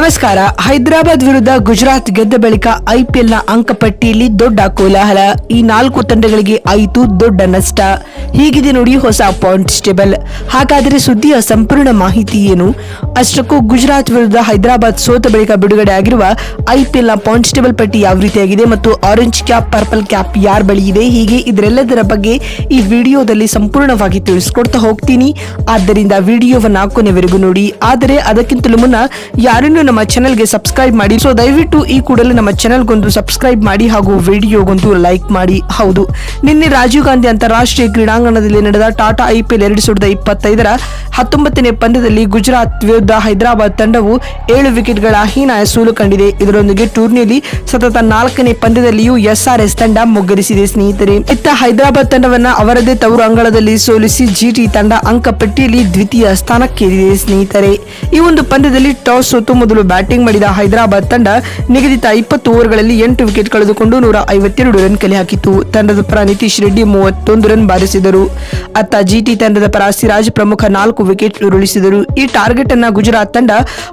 ನಮಸ್ಕಾರ. ಹೈದರಾಬಾದ್ ವಿರುದ್ಧ ಗುಜರಾತ್ ಗೆದ್ದ ಬಳಿಕ ಐಪಿಎಲ್ನ ಅಂಕಪಟ್ಟಿಯಲ್ಲಿ ದೊಡ್ಡ ಕೋಲಾಹಲ. ಈ ನಾಲ್ಕು ತಂಡಗಳಿಗೆ ಆಯಿತು ದೊಡ್ಡ ನಷ್ಟ. ಹೀಗಿದೆ ನೋಡಿ ಹೊಸ ಪಾಯಿಂಟ್ಸ್ ಟೇಬಲ್. ಹಾಗಾದರೆ ಸುದ್ದಿಯ ಸಂಪೂರ್ಣ ಮಾಹಿತಿ ಏನು? ಅಷ್ಟಕ್ಕೂ ಗುಜರಾತ್ ವಿರುದ್ಧ ಹೈದರಾಬಾದ್ ಸೋತ ಬಳಿಕ ಬಿಡುಗಡೆ ಆಗಿರುವ ಐಪಿಎಲ್ನ ಪಾಯಿಂಟ್ಸ್ ಟೇಬಲ್ ಪಟ್ಟಿ ಯಾವ ರೀತಿಯಾಗಿದೆ ಮತ್ತು ಆರೆಂಜ್ ಕ್ಯಾಪ್, ಪರ್ಪಲ್ ಕ್ಯಾಪ್ ಯಾರ ಬಳಿ ಇದೆ? ಹೀಗೆ ಇದರೆಲ್ಲದರ ಬಗ್ಗೆ ಈ ವಿಡಿಯೋದಲ್ಲಿ ಸಂಪೂರ್ಣವಾಗಿ ತಿಳಿಸಿಕೊಡ್ತಾ ಹೋಗ್ತೀನಿ. ಆದ್ದರಿಂದ ವಿಡಿಯೋವನ್ನು ಕೊನೆವರೆಗೂ ನೋಡಿ. ಆದರೆ ಅದಕ್ಕಿಂತಲೂ ಮುನ್ನ ಯಾರನ್ನು ನಮ್ಮ ಚಾನೆಲ್ಗೆ ಸಬ್ಸ್ಕ್ರೈಬ್ ಮಾಡಿ. ಸೊ ದಯವಿಟ್ಟು ಈ ಕೂಡಲೇ ನಮ್ಮ ಚಾನೆಲ್ಗೊಂದು ಸಬ್ಸ್ಕ್ರೈಬ್ ಮಾಡಿ ಹಾಗೂ ವಿಡಿಯೋಗೊಂದು ಲೈಕ್ ಮಾಡಿ. ಹೌದು. ನಿನ್ನೆ ರಾಜೀವ್ ಗಾಂಧಿ ಅಂತಾರಾಷ್ಟ್ರೀಯ ಕ್ರೀಡಾಂಗಣದಲ್ಲಿ ನಡೆದ ಟಾಟಾ ಐಪಿಎಲ್ ಎರಡು ಸಾವಿರದ ಇಪ್ಪತ್ತೈದರ ಹತ್ತೊಂಬತ್ತನೇ ಪಂದ್ಯದಲ್ಲಿ ಗುಜರಾತ್ ವಿರುದ್ಧ ಹೈದರಾಬಾದ್ ತಂಡವು ಏಳು ವಿಕೆಟ್ಗಳ ಹೀನಾಯ ಸೋಲು ಕಂಡಿದೆ. ಇದರೊಂದಿಗೆ ಟೂರ್ನಿಯಲ್ಲಿ ಸತತ ನಾಲ್ಕನೇ ಪಂದ್ಯದಲ್ಲಿಯೂ ಎಸ್ಆರ್ಎಸ್ ತಂಡ ಮುಗ್ಗರಿಸಿದೆ ಸ್ನೇಹಿತರೆ. ಇತ್ತ ಹೈದರಾಬಾದ್ ತಂಡವನ್ನ ಅವರದೇ ತವರು ಅಂಗಳದಲ್ಲಿ ಸೋಲಿಸಿ ಜಿಟಿ ತಂಡ ಅಂಕಪಟ್ಟಿಯಲ್ಲಿ ದ್ವಿತೀಯ ಸ್ಥಾನಕ್ಕೇರಿದೆ ಸ್ನೇಹಿತರೆ. ಈ ಒಂದು ಪಂದ್ಯದಲ್ಲಿ ಟಾಸ್ ಸೋತು ಮೊದಲು ಬ್ಯಾಟಿಂಗ್ ಮಾಡಿದ ಹೈದರಾಬಾದ್ ತಂಡ ನಿಗದಿತ ಇಪ್ಪತ್ತು ಓವರ್ಗಳಲ್ಲಿ ಎಂಟು ವಿಕೆಟ್ ಕಳೆದುಕೊಂಡು ನೂರ ಐವತ್ತೆರಡು ರನ್ ಕಲೆ ಹಾಕಿತು ತಂಡದ ಪರ ನಿತೀಶ್ ರೆಡ್ಡಿ ಮೂವತ್ತೊಂದು ರನ್ ಬಾರಿಸಿದರು. ಅತ್ತ ಜಿಟಿ ತಂಡದ ಪರ ಸಿರಾಜ್ ಪ್ರಮುಖ ನಾಲ್ಕು ವಿಕೆಟ್ ಉರುಳಿಸಿದರು. ಈ ಟಾರ್ಗೆಟ್ ಅನ್ನ ಗುಜರಾತ್ ತಂಡ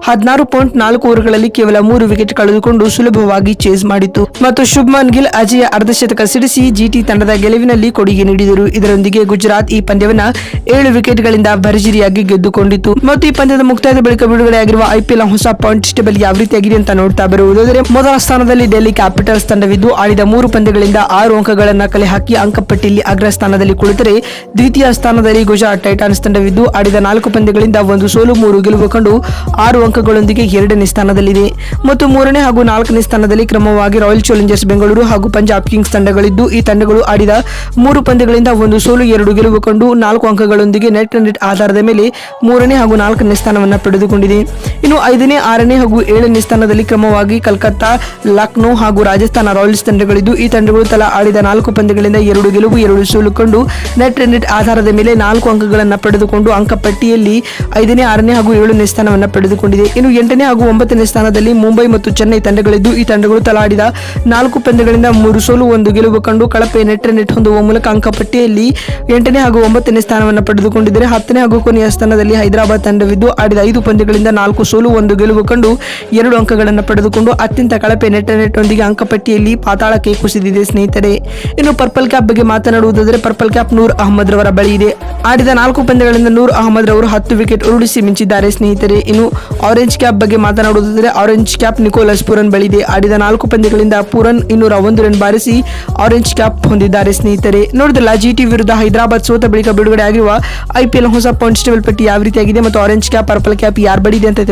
ಹದಿನಾರು ಪಾಯಿಂಟ್ ನಾಲ್ಕು ಓವರ್ಗಳಲ್ಲಿ ಕೇವಲ ಮೂರು ವಿಕೆಟ್ ಕಳೆದುಕೊಂಡು ಸುಲಭವಾಗಿ ಚೇಸ್ ಮಾಡಿತು ಮತ್ತು ಶುಭ್ಮನ್ ಗಿಲ್ ಅಜಯ ಅರ್ಧಶತಕ ಸಿಡಿಸಿ ಜಿಟಿ ತಂಡದ ಗೆಲುವಿನಲ್ಲಿ ಕೊಡುಗೆ ನೀಡಿದರು. ಇದರೊಂದಿಗೆ ಗುಜರಾತ್ ಈ ಪಂದ್ಯವನ್ನ ಏಳು ವಿಕೆಟ್ಗಳಿಂದ ಭರ್ಜರಿಯಾಗಿ ಗೆದ್ದುಕೊಂಡಿತು ಮತ್ತು ಈ ಪಂದ್ಯದ ಮುಕ್ತಾಯದ ಬಳಿಕ ಬಿಡುಗಡೆಯಾಗಿರುವ ಐಪಿಎಲ್ ಹೊಸ ಟೇಬಲ್ ಯಾವ ರೀತಿಯಾಗಿದೆ ಅಂತ ನೋಡ್ತಾ ಬರುವುದಾದರೆ ಮೊದಲ ಸ್ಥಾನದಲ್ಲಿ ಡೆಲ್ಲಿ ಕ್ಯಾಪಿಟಲ್ಸ್ ತಂಡವಿದ್ದು ಆಡಿದ ಮೂರು ಪಂದ್ಯಗಳಿಂದ ಆರು ಅಂಕಗಳನ್ನು ಕಲೆ ಹಾಕಿ ಅಂಕಪಟ್ಟಿಯಲ್ಲಿ ಅಗ್ರ ಸ್ಥಾನದಲ್ಲಿ ಕುಳಿತರೆ. ದ್ವಿತೀಯ ಸ್ಥಾನದಲ್ಲಿ ಗುಜರಾತ್ ಟೈಟಾನ್ಸ್ ತಂಡವಿದ್ದು ಆಡಿದ ನಾಲ್ಕು ಪಂದ್ಯಗಳಿಂದ ಒಂದು ಸೋಲು, ಮೂರು ಗೆಲುವು ಕಂಡು ಆರು ಅಂಕಗಳೊಂದಿಗೆ ಎರಡನೇ ಸ್ಥಾನದಲ್ಲಿದೆ. ಮತ್ತು ಮೂರನೇ ಹಾಗೂ ನಾಲ್ಕನೇ ಸ್ಥಾನದಲ್ಲಿ ಕ್ರಮವಾಗಿ ರಾಯಲ್ ಚಾಲೆಂಜರ್ಸ್ ಬೆಂಗಳೂರು ಹಾಗೂ ಪಂಜಾಬ್ ಕಿಂಗ್ಸ್ ತಂಡಗಳಿದ್ದು ಈ ತಂಡಗಳು ಆಡಿದ ಮೂರು ಪಂದ್ಯಗಳಿಂದ ಒಂದು ಸೋಲು, ಎರಡು ಗೆಲುವು ಕಂಡು ನಾಲ್ಕು ಅಂಕಗಳೊಂದಿಗೆ ನೆಟ್ ನೆಟ್ ಆಧಾರದ ಮೇಲೆ ಮೂರನೇ ಹಾಗೂ ನಾಲ್ಕನೇ ಸ್ಥಾನವನ್ನು ಪಡೆದುಕೊಂಡಿದೆ. ಇನ್ನು ಐದನೇ, ಆರನೇ ಹಾಗೂ ಏಳನೇ ಸ್ಥಾನದಲ್ಲಿ ಕ್ರಮವಾಗಿ ಕಲ್ಕತ್ತಾ, ಲಕ್ನೋ ಹಾಗೂ ರಾಜಸ್ಥಾನ ರಾಯಲ್ಸ್ ತಂಡಗಳಿದ್ದು, ಈ ತಂಡಗಳು ತಲಾ ಆಡಿದ ನಾಲ್ಕು ಪಂದ್ಯಗಳಿಂದ ಎರಡು ಗೆಲುವು, ಎರಡು ಸೋಲು ಕಂಡು ನೆಟ್ ನೆಟ್ ಆಧಾರದ ಮೇಲೆ ನಾಲ್ಕು ಅಂಕಗಳನ್ನು ಪಡೆದುಕೊಂಡು ಅಂಕಪಟ್ಟಿಯಲ್ಲಿ ಐದನೇ, ಆರನೇ ಹಾಗೂ ಏಳನೇ ಸ್ಥಾನವನ್ನು ಪಡೆದುಕೊಂಡಿದೆ. ಇನ್ನು ಎಂಟನೇ ಹಾಗೂ ಒಂಬತ್ತನೇ ಸ್ಥಾನದಲ್ಲಿ ಮುಂಬೈ ಮತ್ತು ಚೆನ್ನೈ ತಂಡಗಳಿದ್ದು, ಈ ತಂಡಗಳು ತಲಾ ಆಡಿದ ನಾಲ್ಕು ಪಂದ್ಯಗಳಿಂದ ಮೂರು ಸೋಲು, ಒಂದು ಗೆಲುವು ಕಂಡು ಕಳಪೆ ನೆಟ್ ನೆಟ್ ಹೊಂದುವ ಮೂಲಕ ಅಂಕಪಟ್ಟಿಯಲ್ಲಿ ಎಂಟನೇ ಹಾಗೂ ಒಂಬತ್ತನೇ ಸ್ಥಾನವನ್ನು ಪಡೆದುಕೊಂಡಿದ್ದರೆ. ಹತ್ತನೇ ಹಾಗೂ ಕೊನೆಯ ಸ್ಥಾನದಲ್ಲಿ ಹೈದರಾಬಾದ್ ತಂಡವಿದ್ದು, ಆಡಿದ ಐದು ಪಂದ್ಯಗಳಿಂದ ನಾಲ್ಕು ಸೋಲು ಒಂದು ಗೆಲುವು ಕಂಡು ಎರಡು ಅಂಕಗಳನ್ನು ಪಡೆದುಕೊಂಡು ಅತ್ಯಂತ ಕಳಪೆ ನೆಟ್ಟ ನೆಟ್ಟೊಂದಿಗೆ ಅಂಕಪಟ್ಟಿಯಲ್ಲಿ ಪಾತಾಳಕ್ಕೆ ಕುಸಿದಿದೆ ಸ್ನೇಹಿತರೆ. ಇನ್ನು ಪರ್ಪಲ್ ಕ್ಯಾಪ್ ಬಗ್ಗೆ ಮಾತನಾಡುವುದಾದರೆ ಪರ್ಪಲ್ ಕ್ಯಾಪ್ ನೂರ್ ಅಹಮದ್ ರವರ ಬಳಿ ಇದೆ. ಆಡಿದ ನಾಲ್ಕು ಪಂದ್ಯಗಳಿಂದ ನೂರ್ ಅಹಮದ್ ರವರು ಹತ್ತು ವಿಕೆಟ್ ಉರುಳಿಸಿ ಮಿಂಚಿದ್ದಾರೆ ಸ್ನೇಹಿತರೆ. ಇನ್ನು ಆರೆಂಜ್ ಕ್ಯಾಪ್ ಬಗ್ಗೆ ಮಾತನಾಡುವುದಾದರೆ ಆರೆಂಜ್ ಕ್ಯಾಪ್ ನಿಕೋಲಸ್ ಪೂರನ್ ಬಳಿ ಇದೆ. ಆಡಿದ ನಾಲ್ಕು ಪಂದ್ಯಗಳಿಂದ ಪೂರನ್ ಇನ್ನೂರ ಒಂದು ರನ್ ಬಾರಿಸಿ ಆರೆಂಜ್ ಕ್ಯಾಪ್ ಹೊಂದಿದ್ದಾರೆ ಸ್ನೇಹಿತರೆ. ನೋಡಿದ್ರಲ್ಲ ಜಿಟಿ ವಿರುದ್ಧ ಹೈದರಾಬಾದ್ ಸೋತ ಬಳಿಕ ಬಿಡುಗಡೆ ಆಗಿರುವ ಐಪಿಎಲ್ ಹೊಸ ಪಾಯಿಂಟ್ಸ್ ಟೇಬಲ್ ಪಟ್ಟಿ ಯಾವ ರೀತಿಯಾಗಿದೆ ಮತ್ತು ಆರೆಂಜ್ ಕ್ಯಾಪ್ ಪರ್ಪಲ್ ಕ್ಯಾಪ್ ಯಾರು ಬಡಿದೆ ಅಂತ ಅಂತ